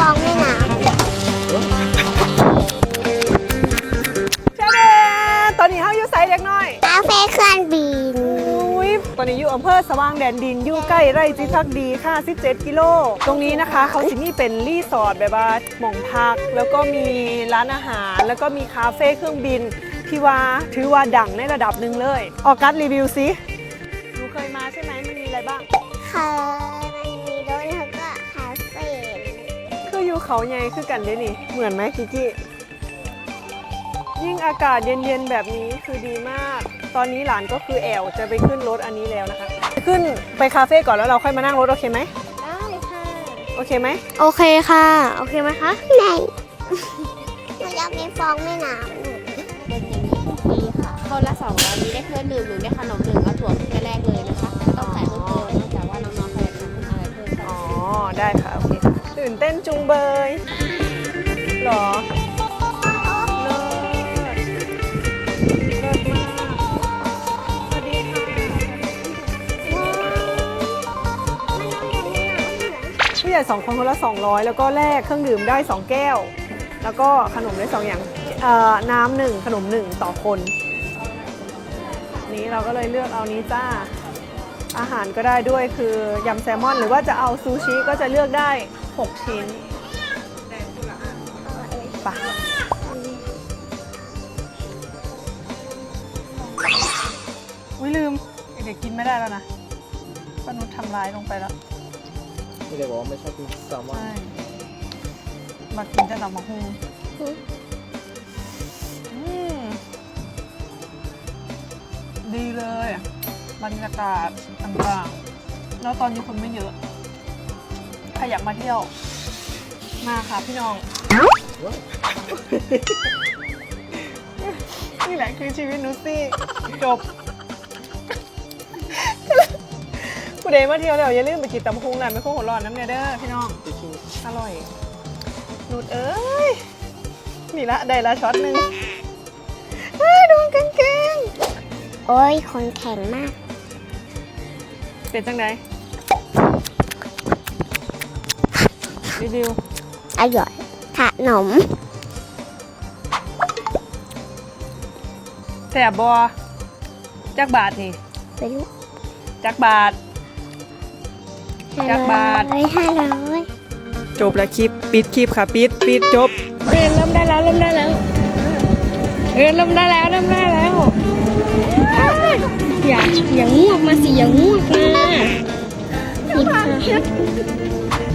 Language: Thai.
ฟองแม่น้เจ้าเดตอนนี้เฮาอยู่ไซเล็กน้อยำคาเฟ่เคลื่อนบินอุ้ยตอนนี้อยู่อำเภอสว่างแดนดิน อยู่ใกล้ไร่จิพักดีค่ะ17กิโล ตรงนี้นะคะ เขาที่นี่เป็นรีสอร์ทแบบว่าหม่องพัก แล้วก็มีร้านอาหาร แล้วก็มีคาเฟ่เครื่องบิน ที่ว่าถือว่าดังในระดับหนึ่งเลย ออกัสรีวิวสิหนูเคยมาใช่ไหมมันมีอะไรบ้าง เค ออยู่เขาใหญ่คือกันเด้นี่ เหมือนไหมกิกิยิ่งอากาศเย็นๆแบบนี้คือดีมาก ตอนนี้หลานก็คือแอวจะไปขึ้นรถอันนี้แล้วนะคะ ขึ้นไปคาเฟ่ก่อนแล้วเราค่อยมานั่งรถโอเคไหมได้ค่ะ โอเคไหมโอเคค่ะ โอเคไหมคะไหนมันจะมีฟองแม่น้ำเป็นอย่างนี้ทุกปีค่ะคนละสองร้อยนี้ได้เครื่องดื่มหรือได้ขนมหนึ่งแล้วถั่วแค่แรกเลยนะคะ นเต้นจุงเบยหรอเลิศเลิศมากสวัสดีค่ะผู้ใหญ่สองคนคนละ 200 แล้วก็แลกเครื่องดื่มได้ 2 แก้ว แล้วก็ขนมได้ 2 อย่างเอ่อน้ำหนึ่งขนมหนึ่งต่อคน นี้เราก็เลยเลือกเอานี้จ้า อาหารก็ได้ด้วยคือยำแซลมอน หรือว่าจะเอาซูชิก็จะเลือกได้ 6 ชิ้นไปะอุ้ยลืม เด็กๆกินไม่ได้แล้วนะป้านุชทำร้ายลงไปแล้วไม่ได้บอกว่าไม่ชอบกินแซลมอนใช่มากินแต่ตำมะฮุงอืมดีเลยอะ บรรยากาศต่างๆ แล้วตอนนี้คนไม่เยอะใครอยากมาเที่ยว มาค่ะพี่น้อง นี่แหละคือชีวิตนุชซี่จบผู้ใดมาเที่ยวแล้วอย่าลืมไปกินตำบักหุงร้านไม่โคงหัวร้อนน้ำเนยเด้อพี่น้อง อร่อยนุดเอ้ย นี่ละได้ละช็อตหนึ่งเฮ้ยดูกางเกงโอ้ยคนแข็งมาก เป็นจังไดรีวิวอร่อยขนมแสบบอจักบาทนี่ไปดูจักบาท จักบาทห้าร้อยห้าร้อยจบแล้วคลิป ปิดคลิปค่ะ ปิด ปิดจบเรียนเริ่มได้แล้วเริ่มได้แล้วเรียนเริ่มได้แล้วเริ่มได้แล้ว อย่าอย่างงวกมาสิอย่างงวกมา 開！